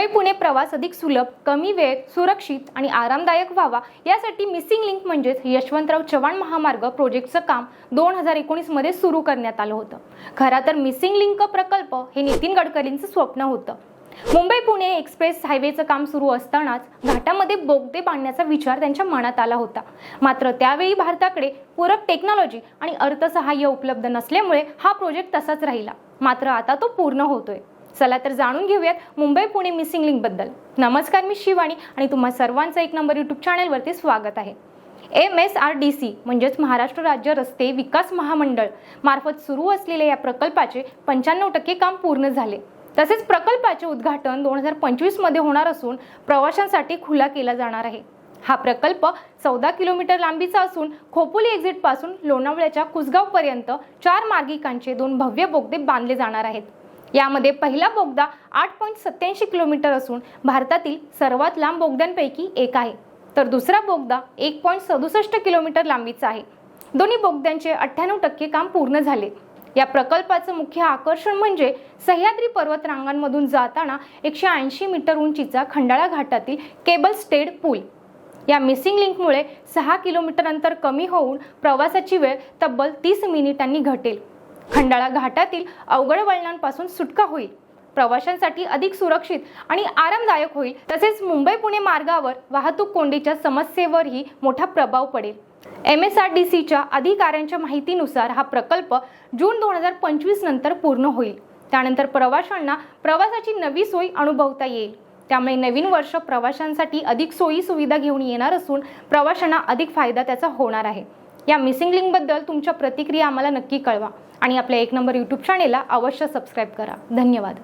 मुंबई पुणे प्रवास अधिक सुलभ कमी वेळेत सुरक्षित आणि आरामदायक व्हावा. यासाठी मिसिंग लिंक म्हणजेच यशवंतराव चव्हाण महामार्ग प्रोजेक्टचं काम दोन हजार एकोणीसमध्ये सुरू करण्यात आलं होतं. खरा तर मिसिंग लिंक प्रकल्प हे नितीन गडकरींचं स्वप्न होतं. मुंबई पुणे एक्सप्रेस हायवेचं काम सुरू असतानाच घाटामध्ये बोगदे बांधण्याचा विचार त्यांच्या मनात आला होता. मात्र त्यावेळी भारताकडे पूरक टेक्नॉलॉजी आणि अर्थसहाय्य उपलब्ध नसल्यामुळे हा प्रोजेक्ट तसाच राहिला. मात्र आता तो पूर्ण होतोय. चला तर जाणून घेऊयात मुंबई पुणे मिसिंग लिंकबद्दल. नमस्कार मी शिवानी आणि तुम्हा सर्वांचं एक नंबर यूट्यूब चॅनलवरती स्वागत आहे. M S R D C म्हणजेच महाराष्ट्र राज्य रस्ते विकास महामंडळ मार्फत सुरू असलेल्या या प्रकल्पाचे पंच्याण्णव टक्के काम पूर्ण झाले. तसेच प्रकल्पाचे उद्घाटन दोन हजार पंचवीसमध्ये होणार असून प्रवाशांसाठी खुला केला जाणार आहे. हा प्रकल्प चौदा किलोमीटर लांबीचा असून खोपोली एक्झिटपासून लोणावळ्याच्या कुसगावपर्यंत चार मार्गिकांचे दोन भव्य बोगदे बांधले जाणार आहेत. यामध्ये पहिला बोगदा आठ पॉईंट सत्याऐंशी किलोमीटर असून भारतातील सर्वात लांब बोगद्यांपैकी एक आहे. तर दुसरा बोगदा एक पॉईंट सदुसष्ट किलोमीटर लांबीचा आहे. दोन्ही बोगद्यांचे अठ्ठ्याण्णव टक्के काम पूर्ण झाले. या प्रकल्पाचं मुख्य आकर्षण म्हणजे सह्याद्री पर्वत रांगांमधून जाताना एकशे ऐंशी मीटर उंचीचा खंडाळा घाटातील केबल स्टेड पूल. या मिसिंग लिंकमुळे सहा किलोमीटर अंतर कमी होऊन प्रवासाची वेळ तब्बल तीस मिनिटांनी घटेल. खंडाळा घाटातील अवघड वळणांपासून सुटका होईल. प्रवाशांसाठी अधिक सुरक्षित आणि आरामदायक होईल. तसेच मुंबई पुणे मार्गावर वाहतूक कोंडीच्या समस्येवरही मोठा प्रभाव पडेल. एम एस आर डी सीच्या अधिकाऱ्यांच्या माहितीनुसार हा प्रकल्प जून दोन हजार पंचवीस नंतर पूर्ण होईल. त्यानंतर प्रवाशांना प्रवासाची नवी सोयी अनुभवता येईल. त्यामुळे नवीन वर्ष प्रवाशांसाठी अधिक सोयी सुविधा घेऊन येणार असून प्रवाशांना अधिक फायदा त्याचा होणार आहे. या मिसिंग लिंकबद्दल तुमच्या प्रतिक्रिया आम्हाला नक्की कळवा. आणि आपल्या एक नंबर यूट्यूब चॅनेलला अवश्य सबस्क्राईब करा. धन्यवाद.